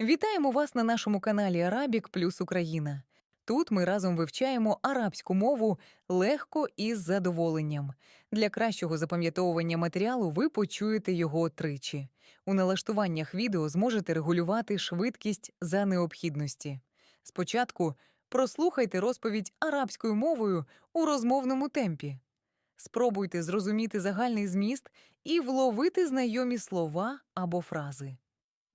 Вітаємо вас на нашому каналі Арабік Плюс Україна. Тут ми разом вивчаємо арабську мову легко і з задоволенням. Для кращого запам'ятовування матеріалу ви почуєте його тричі. У налаштуваннях відео зможете регулювати швидкість за необхідності. Спочатку прослухайте розповідь арабською мовою у розмовному темпі. Спробуйте зрозуміти загальний зміст і вловити знайомі слова або фрази.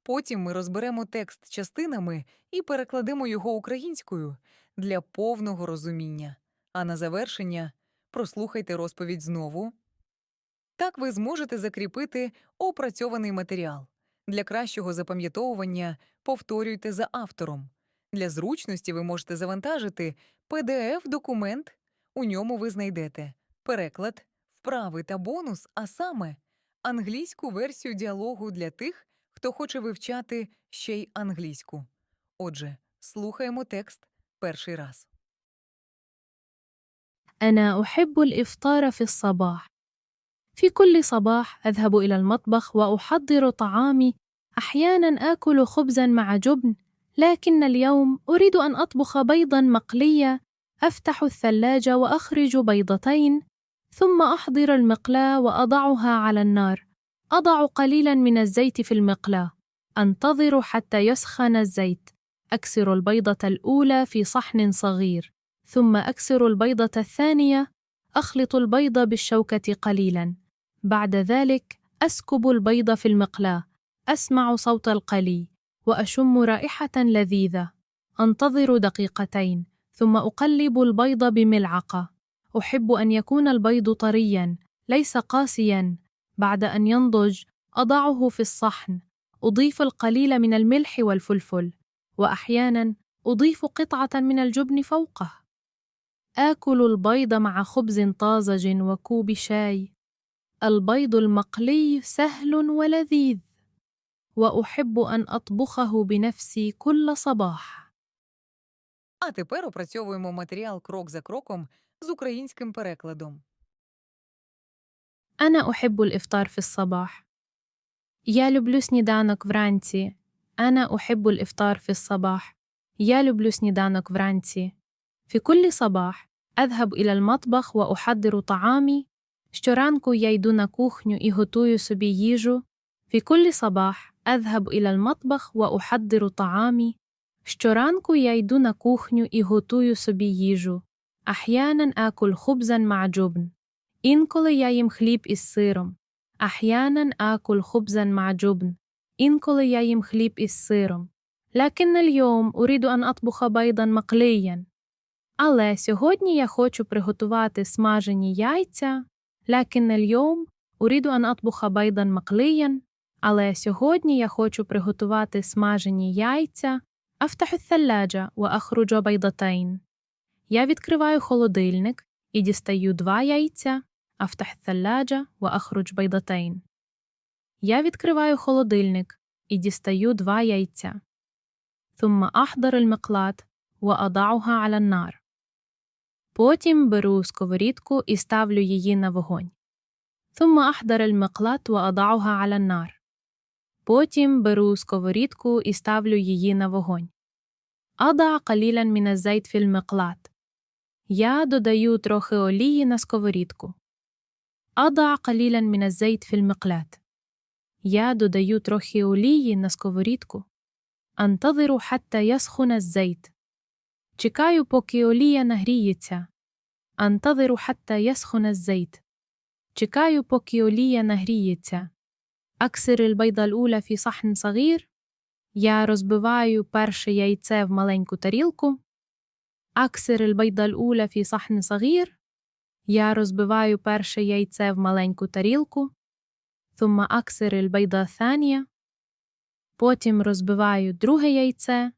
Потім ми розберемо текст частинами і перекладемо його українською для повного розуміння. А на завершення прослухайте розповідь знову. Так ви зможете закріпити опрацьований матеріал. Для кращого запам'ятовування повторюйте за автором. Для зручності ви можете завантажити PDF-документ. У ньому ви знайдете переклад, вправи та бонус, а саме англійську версію діалогу для тих, хто хоче вивчати ще й англійську. Отже, слухаємо текст перший раз. أنا أحب الإفطار في الصباح. في كل صباح أذهب إلى المطبخ وأحضر طعامي. أحياناً آكل خبزاً مع جبن، لكن اليوم أريد أن أطبخ بيضاً مقلية. أفتح الثلاجة وأخرج بيضتين، ثم أحضر المقلاة وأضعها على النار. أضع قليلاً من الزيت في المقلاة. أنتظر حتى يسخن الزيت. أكسر البيضة الأولى في صحن صغير. ثم أكسر البيضة الثانية. أخلط البيض بالشوكة قليلا. بعد ذلك أسكب البيض في المقلاة. أسمع صوت القلي. وأشم رائحة لذيذة. أنتظر دقيقتين. ثم أقلب البيض بملعقة. أحب أن يكون البيض طريا ليس قاسيا. بعد أن ينضج أضعه في الصحن أضيف القليل من الملح والفلفل وأحيانا أضيف قطعة من الجبن فوقه آكل البيض مع خبز طازج وكوب شاي. البيض المقلي سهل ولذيذ، وأحب أن أطبخه بنفسي كل صباح. А тепер опрацьовуємо матеріал крок за кроком з українським перекладом. أنا أحب الإفطار في الصباح. Я люблю сніданок вранці. أنا أحب الإفطار في الصباح. Я люблю сніданок вранці. في كل صباح أذهب إلى المطبخ وأحضر طعامي. Щоранку я йду на кухню і готую собі їжу. في كل صباح أذهب إلى المطبخ وأحضر طعامي. Щоранку я йду на кухню і готую собі їжу. أحيانا آكل خبزا مع جبن. Інколи я їм хліб із сиром. أحيانا آكل خبزا مع جبن. Інколи я їм хліб із сиром. لكن اليوم أريد أن أطبخ بيضا مقليا. Але сьогодні я хочу приготувати смажені яйця. لكن اليوم أريد أن أطبخ بيضا مقليا. Але сьогодні я хочу приготувати смажені яйця. أفتح الثلاجة وأخرج بيضتين. Я відкриваю холодильник і дістаю два яйця. أفتح الثلاجة وأخرج بيضتين. Я відкриваю холодильник і дістаю два яйця. ثم أحضر المقلاة وأضعها على النار. Потім беру сковорідку і ставлю її на вогонь. ثم أحضر المقلاة وأضعها على النار. Потім беру сковорідку і ставлю її на вогонь. أضع قليلا من الزيت في المقلاة. Я додаю трохи олії на сковорідку. أضع قليلا من الزيت في المقلاة. Я додаю трохи олії на сковорідку. أنتظر حتى يسخن الزيت. Чекаю, поки олія нагріється. أنتظر حتى يسخن الزيت. Чекаю, поки олія нагріється. أكسر البيضة الأولى في صحن صغير. Я розбиваю перше яйце в маленьку тарілку. أكسر البيضة الأولى في صحن صغير. Я розбиваю перше яйце в маленьку тарілку. ثم أكسر البيضة الثانية. Потім розбиваю друге яйце.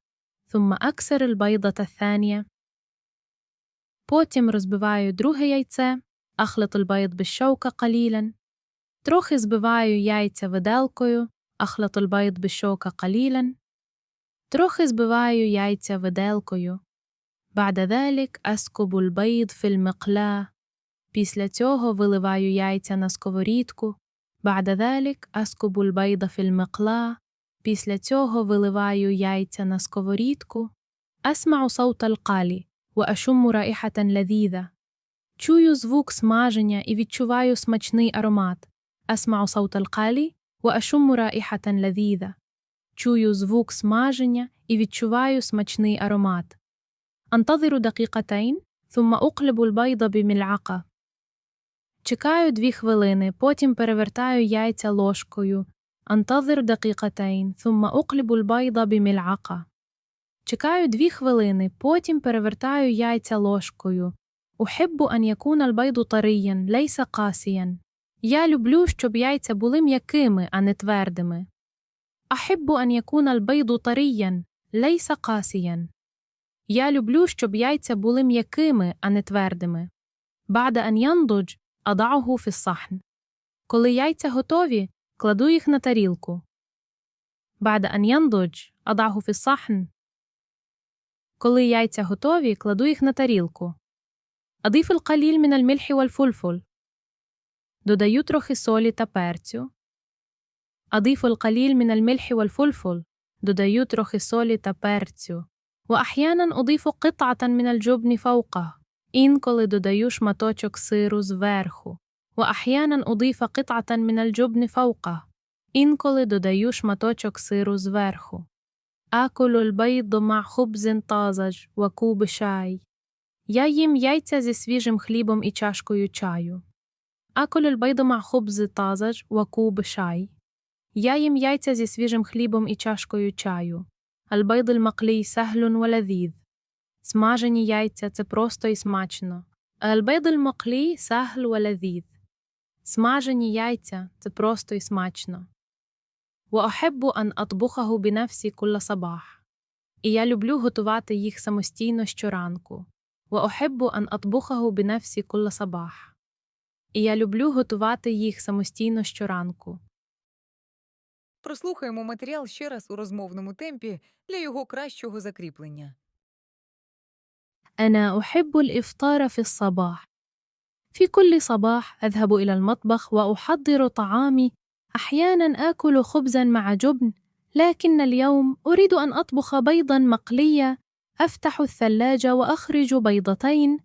ثم أكسر البيضة الثانية. Потім розбиваю друге яйце. أخلط البيض بالشوكة قليلا. Трохи збиваю яйця виделкою. أخلط البيض بالشوكة قليلا. Трохи збиваю яйця виделкою. بعد ذلك أسكب البيض في المقلاة. Після цього виливаю яйця на сковорідку. بعد ذلك أسكب البيض في المقلاة. Після цього виливаю яйця на сковорідку. أسمع صوت القالي وأشم رائحة لذيذة. Чую звук смаження і відчуваю смачний аромат. أسمع صوت القالي وأشم رائحة لذيذة. Чую звук смаження і відчуваю смачний аромат. أنتظر دقيقتين ثم أقلب البيض بملعقة. Чекаю дві хвилини, потім перевертаю яйця ложкою. Антазир дакікатейн, сумма уклібу бімільака. Чекаю дві хвилини, потім перевертаю яйця ложкою. Ухиббу ан якуна лбайду тариян, лейса касіян. Я люблю, щоб яйця були м'якими, а не твердими. Ахиббу ан якуна лбайду тариян, лейса касіян. Я люблю, щоб яйця були м'якими, а не твердими. Бада ан'яндудж, أضعه في الصحن. Коли яйця готові, кладу їх на тарілку. بعد أن ينضج أضعه في الصحن. Коли яйця готові, кладу їх на тарілку. أضيف القليل من الملح والفلفل. Додаю трохи солі та перцю. أضيف القليل من الملح والفلفل. Додаю трохи солі та перцю. وأحيانا أضيف قطعة من الجبن فوقه. Інколи додаю шматочок сиру зверху. وأحيانا أضيف قطعة من الجبن فوقه. Інколи додаю шматочок сиру зверху. آكل البيض مع خبز طازج وكوب شاي. Я їм яйця зі свіжим хлібом і чашкою чаю. آكل البيض مع خبز طازج وكوب شاي. Я їм яйця зі свіжим хлібом і чашкою чаю. البيض المقلي سهل ولذيذ. Смажені яйця це просто і смачно. البيض المقلي سهل ولذيذ. Смажені яйця це просто і смачно. وأحب أن أطبخه بنفسي كل صباح. І я люблю готувати їх самостійно щоранку. وأحب أن أطبخه بنفسي كل صباح. І я люблю готувати їх самостійно щоранку. Прослухаємо матеріал ще раз у розмовному темпі для його кращого закріплення. أنا أحب الإفطار في الصباح. في كل صباح أذهب إلى المطبخ وأحضر طعامي. أحيانا آكل خبزا مع جبن، لكن اليوم أريد أن أطبخ بيضا مقليا. أفتح الثلاجة وأخرج بيضتين،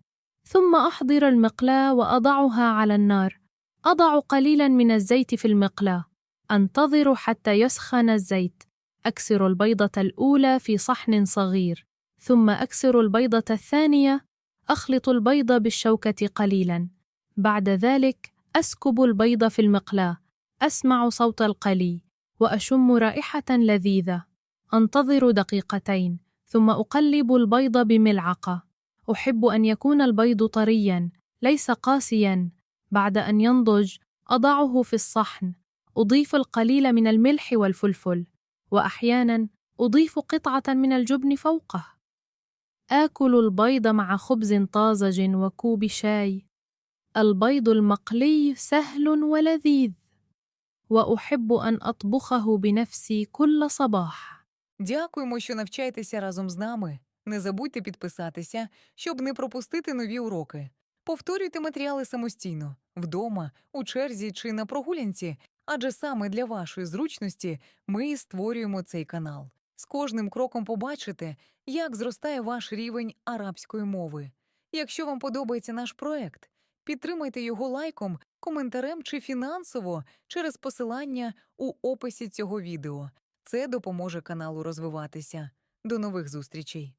ثم أحضر المقلاة وأضعها على النار. أضع قليلا من الزيت في المقلاة. أنتظر حتى يسخن الزيت. أكسر البيضة الأولى في صحن صغير. ثم أكسر البيضة الثانية، أخلط البيض بالشوكة قليلاً. بعد ذلك أسكب البيض في المقلاة، أسمع صوت القلي، وأشم رائحة لذيذة. أنتظر دقيقتين، ثم أقلب البيض بملعقة. أحب أن يكون البيض طرياً، ليس قاسياً. بعد أن ينضج، أضعه في الصحن. أضيف القليل من الملح والفلفل، وأحياناً أضيف قطعة من الجبن فوقه. آكل البيض مع خبز طازج وكوب شاي. البيض المقلي سهل ولذيذ، وأحب أن أطبخه بنفسي كل صباح. Дякуємо, що навчаєтеся разом з нами. Не забудьте підписатися, щоб не пропустити нові уроки. Повторюйте матеріали самостійно, вдома, у черзі чи на прогулянці, адже саме для вашої зручності ми і створюємо цей канал. З кожним кроком побачите, як зростає ваш рівень арабської мови. Якщо вам подобається наш проект, підтримайте його лайком, коментарем чи фінансово через посилання у описі цього відео. Це допоможе каналу розвиватися. До нових зустрічей!